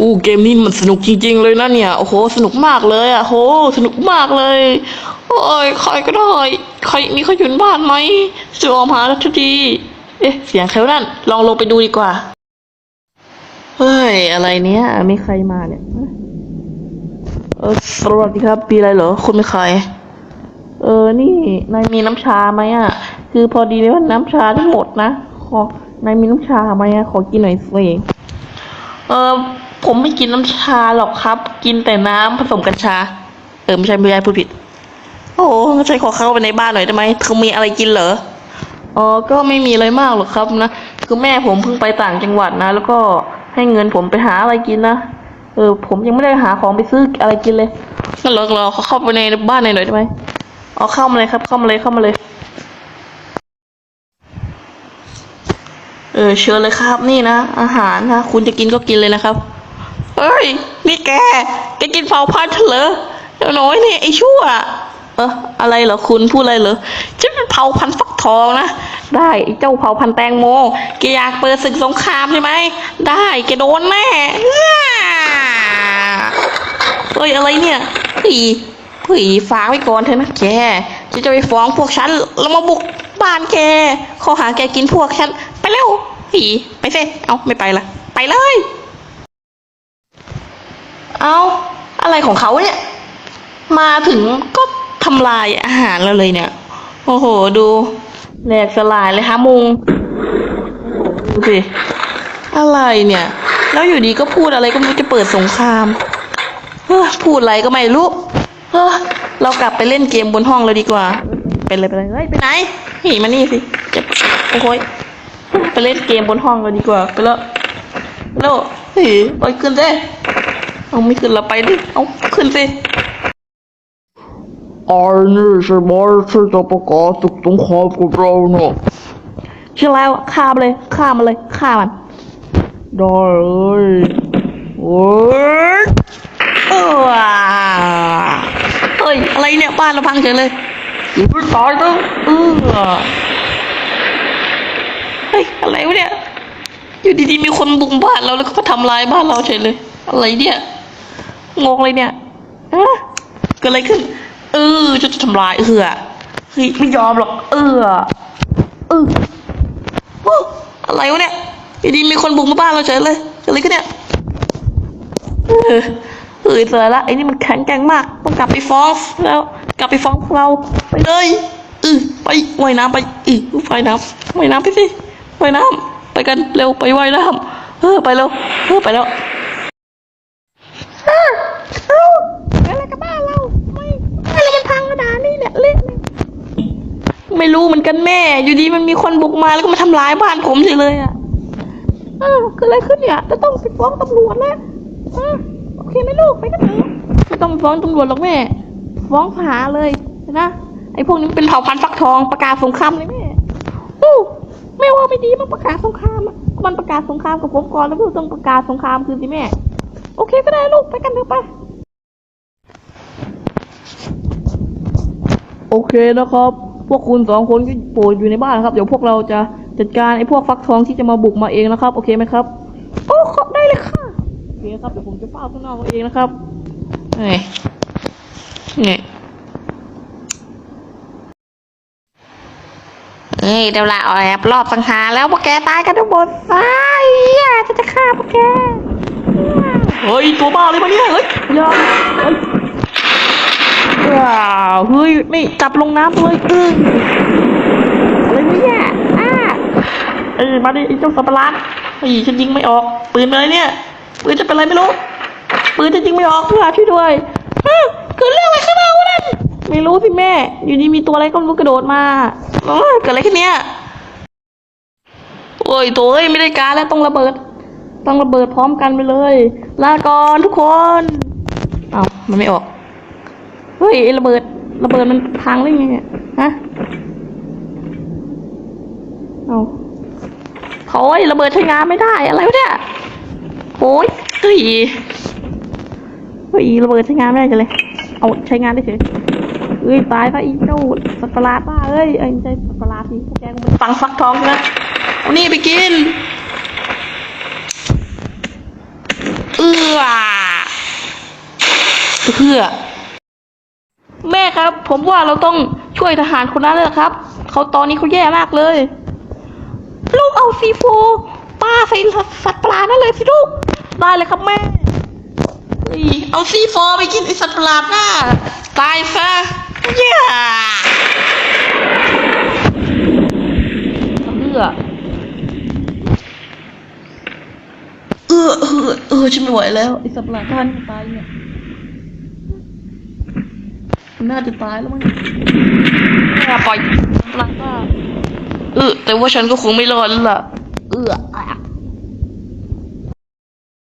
อู้เกมนี้มันสนุกจริง ๆ เลยนะเนี่ย โอ้โห สนุกมากเลยอะโห สนุกมากเลย โอ้ยใครก็ได้ ใครมีใครอยู่ในบ้านไหมจะออกมาแล้วทุกที เอ๊ะ เสียงใครนั่น ลองลงไปดูดีกว่า เฮ้ย อะไรเนี้ยไมีใครมาเนี่ย เออสวัสดีครับมีอะไรเหรอ คุณเป็นใคร เออ นี่ นายมีน้ำชาไหมอะ คือพอดีเลยว่าน้ำชาทั้งหมดนะ ขอนายมีน้ำชาไหมอะ ขอกินหน่อยสิ เออผมไม่กินน้ำชาหรอกครับ กินแต่น้ำผสมกัญชา เออไม่ใช่ไม่ใช่พูดผิด โอ้งั้นฉันขอเข้าไปในบ้านหน่อยได้ไหมเธอมีอะไรกินเหรออ๋อก็ไม่มีอะไรมากหรอกครับนะคือแม่ผมเพิ่งไปต่างจังหวัดนะ แล้วก็ให้เงินผมไปหาอะไรกินนะเออ ผมยังไม่ได้หาของไปซื้ออะไรกินเลยงั้นเราเราเข้าไปในบ้านหน่อยได้ไหมอ๋อเข้ามาเลยครับ เข้ามาเลยเข้ามาเลย เออเชิญเลยครับนี่นะอาหารนะคุณจะกินก็กินเลยนะครับเอ้ย นี่แกแกกินเผาพันธ์เหรอเดี๋ยวน้อยนี่ไอ้ชั่ว เอออะไรเหรอคุณพูดอะไรเหรอฉันเป็นเผาพันธุ์ฟักทองนะได้ไอ้เจ้าเผาพันธุ์แตงโมแกอยากเปิดศึกสงครามใช่ไหมได้แกโดนแน่เอ้ยอะไรเนี่ยผีผีฝาไว้ก่อนเถอะนะแกจะจะไปฟ้องพวกฉันแล้วมาบุก บ้านแกขอหาแกกินพวกฉัน ไปเร็วผีไปเสิเอาไม่ไปละ ไปเลย เอาอะไรของเขาเนี่ย มาถึงก็ทำลายอาหารเราเลยเนี่ย โอ้โห ดูแหลกสลายเลยฮะมุงดูสิ อะไรเนี่ย แล้วอยู่ดีก็พูดอะไรก็ไม่รู้จะเปิดสงคราม เฮ้อพูดอะไรก็ไม่รู้ เฮ้อเรากลับไปเล่นเกมบนห้องเลยดีกว่า ไปเลยไปเลยเฮ้ยไปไหนหนีมานี่สิเจ็บโอ้โหยไปเล่นเกมบนห้องเลยดีกว่าไปแล้วไปแล้วเฮ้ยไปขึ้นเด้เอาไม่ขึ้นเราไปดิเอาขึ้นสิไอ้นี่ใช่ไหมที่จะประกาศศึกสงครามกับเราเนาะใช่แล้วฆ่ามันเลยฆ่ามันเลยฆ่ามันได้เลยโอ้ยเออเฮ้ยอะไรเนี่ยบ้านเราพังเฉยเลย อย่าไปตายนะเออเฮ้ยอะไรวะเนี่ย อยู่ดีๆมีคนบุกบ้านเราแล้วก็มาทำลายบ้านเราเฉยเลย อะไรเนี่ยงงเลยเนี่ยฮะเกิดอะไรขึ้น เออจะจะทำลายเออเฮ้ยไม่ยอมหรอก เออเออโอ้อะไรวะเนี่ยอยู่ดีมีคนบุกมาบ้านเราเฉยเลยเกิดอะไรขึ้นเนี่ย ออเออเจอละไอ้นี่มันแข็งแกร่งมากต้องกลับไปฟ้องแล้วกลับไปฟ้องพวกเราไปเลยเออไปว่ายน้ำไปเออว่ายน้ำว่ายน้ำไปสิว่ายน้ำไปกันเร็วไปว่ายน้ำเออไปเร็วเออไปแล้วเออเอาอะไรกับบ้านเราไม่ไม่เรามันพังกระดานนี่เนี่ยเละเลยไม่รู้เหมือนกันแม่ อยู่ดีมันมีคนบุกมาแล้วก็มาทำร้ายบ้านผมเฉยเลยอะอ้าวเกิดอะไรขึ้นเนี่ยจะต้องไปฟ้องตำรวจแล้วอ่า โอเคไหมลูกไปกันเถอะไม่ต้องฟ้องตำรวจหรอกแม่ ฟ้องผาเลยนะไอ้พวกนี้มันเป็นเผ่าพันธุ์ฟักทองประกาศสงครามเลยแม่อู้แม่ว่าไม่ดีมันประกาศสงครามมันประกาศสงครามกับผมก่อนแล้วพี่ต้องประกาศสงครามคืนสิแม่ โอเคก็ได้ลูกไปกันเถอะไปโอเคนะครับ พวกคุณสองคนก็โปรดอยู่ในบ้านครับ เดี๋ยวพวกเราจะจัดการไอ้พวกฟักทองที่จะมาบุกมาเองนะครับ โอเคไหมครับ โอ้ขอได้เลยค่ะ โอ เคครับเดี๋ยวผมจะเฝ้าข้างนอกเอาเองนะครับเฮ้ยเนี่ยเฮ้ยเดี๋ยวละแอบรอบสังหารแล้วพวกแกตายกันทั้งหมดไอ้เหี้ยจะจะฆ่าพวกแกเฮ้ยตัวบ้าเลยมาเนี่ยเฮ้ยอย่าเฮ้ยว้าวเฮ้ยไม่จับลงน้ำเลยเอออะไรเนี่ยอ่าเออมาดิไอ้เจ้าสัตว์ประหลาดเฮ้ยฉันยิงไม่ออกปืนเลยเนี่ย ปืนจะเป็นอะไรไม่รู้ ปืนจะยิงไม่ออกเพื่อช่วยด้วยอืมคือเรื่องอะไรขึ้นอกวะนั่นไม่รู้สิแม่ อยู่ดีมีตัวอะไรก็ไม่รู้กระโดดมาเอ้ยเกิดอะไรขึ้นเนี่ยโอ้ยตัวเอ้ยไม่ได้การแล้วต้องระเบิด ต้องระเบิดพร้อมกันไปเลยลาก่อนทุกคนเอามันไม่ออกเฮ้ยระเบิด ระเบิดมันพังได้ไงเนี่ยฮะเอาเขาไอ้ระเบิดใช้งานไม่ได้อะไรวะเนี่ย โอ้ยเฮ้ยเฮ้ยระเบิดใช้งานไม่ได้จังเลย เอาใช้งานได้เฉยเอ้ยตายซะอีเจ้าสัตว์ประหลาดบ้าเอ้ยเอ้ใช่สัตว์ประหลาดสิพวกแกงเป็นฟังฟักทองใช่ไหมเอานี่ไปกินเอเพื่อแม่ครับ ผมว่าเราต้องช่วยทหารคนนั้นเลยครับ เขาตอนนี้เขาแย่มากเลย ลูกเอาซีโฟป้าใส่สัตว์ เลยสิลูก ได้เลยครับแม่นี่เอาซีโฟไปกินไอสัตว์ประหลาดหน้า ตายซะเย้เพื่อเออเออเออฉันไม่ไหวแล้วไอสัตว์ประหลาดท่านตายเนี่ยมันน่าจะตายแล้วมั้งแม่ปล่อยสัตว์ประหลาดว่าเออแต่ว่าฉันก็คงไม่รอดแล้วล่ะ เออ